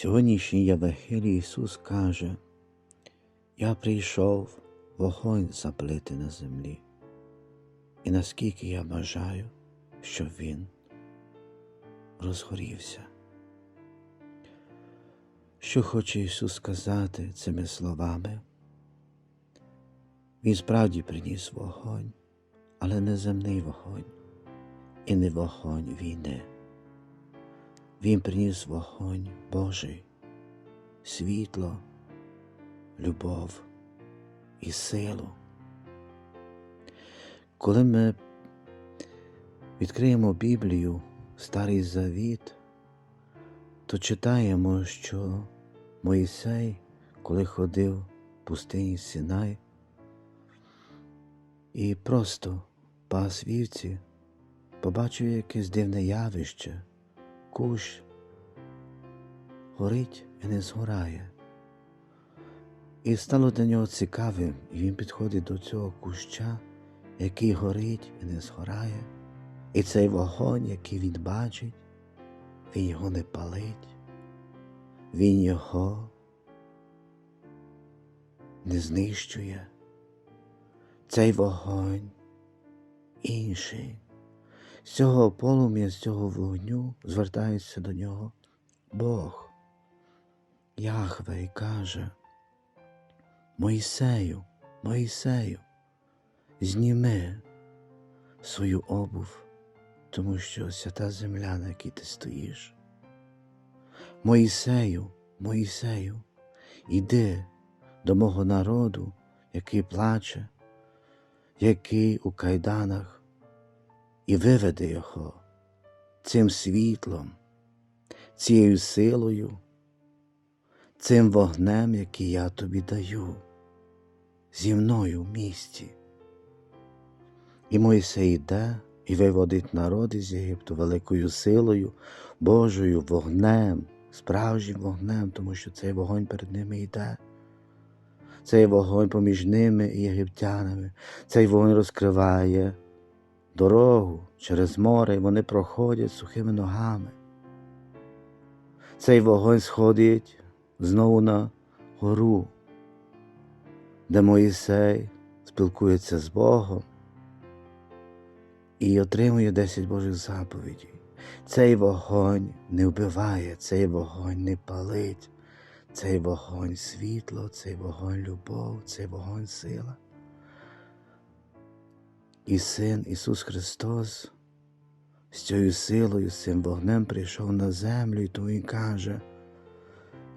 сьогоднішній Євангелії Ісус каже, Я прийшов вогонь запалити на землі, і наскільки я бажаю, щоб Він розгорівся. Що хоче Ісус сказати цими словами? Він справді приніс вогонь, але не земний вогонь і не вогонь війни. Він приніс вогонь Божий, світло, любов і силу. Коли ми відкриємо Біблію, Старий Завіт, то читаємо, що Моїсей, коли ходив в пустині Синай, і просто пас вівці, побачив якесь дивне явище, кущ горить і не згорає. І стало для нього цікавим, і він підходить до цього куща, який горить і не згорає, і цей вогонь, який він бачить, він його не палить, він його не знищує. Цей вогонь інший. З цього полум'я, з цього вогню звертається до нього Бог. Яхве і каже, Моїсею, Моїсею, зніми свою обув, тому що свята земля, на якій ти стоїш. Моїсею, Моїсею, іди до мого народу, який плаче, який у кайданах, і виведи його цим світлом, цією силою, цим вогнем, який я тобі даю, зі мною в місті. І Мойсей йде і виводить народ із Єгипту великою силою, Божою вогнем, справжнім вогнем, тому що цей вогонь перед ними йде. Цей вогонь поміж ними і єгиптянами, цей вогонь розкриває дорогу через море, і вони проходять сухими ногами. Цей вогонь сходить знову на гору, де Моїсей спілкується з Богом і отримує 10 Божих заповідей. Цей вогонь не вбиває, цей вогонь не палить, цей вогонь світло, цей вогонь любов, цей вогонь сила. І Син Ісус Христос з цією силою, з цим вогнем прийшов на землю, і тому Він каже,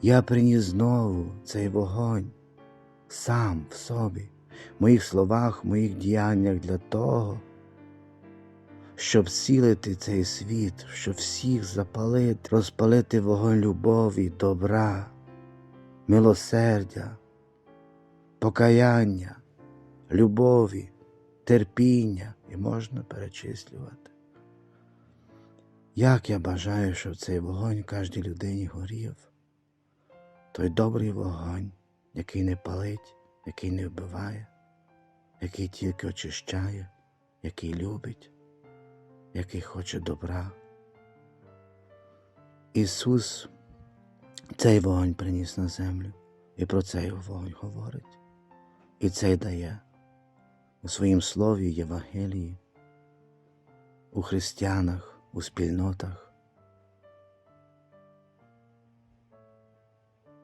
я приніс знову цей вогонь сам в собі, в моїх словах, в моїх діяннях для того, щоб зцілити цей світ, щоб всіх запалити, розпалити вогонь любові, добра, милосердя, покаяння, любові, терпіння і можна перечислювати. Як я бажаю, щоб цей вогонь кожній людині горів, той добрий вогонь, який не палить, який не вбиває, який тільки очищає, який любить, який хоче добра. Ісус цей вогонь приніс на землю і про цей вогонь говорить. І цей дає у своїм слові Євангелії, у християнах, у спільнотах.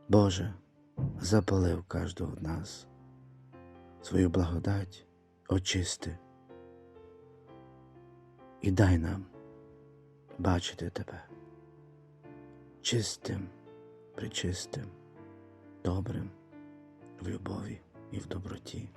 Боже, запалив кожного з нас свою благодать, очисти і дай нам бачити Тебе чистим, причистим, добрим в любові і в доброті.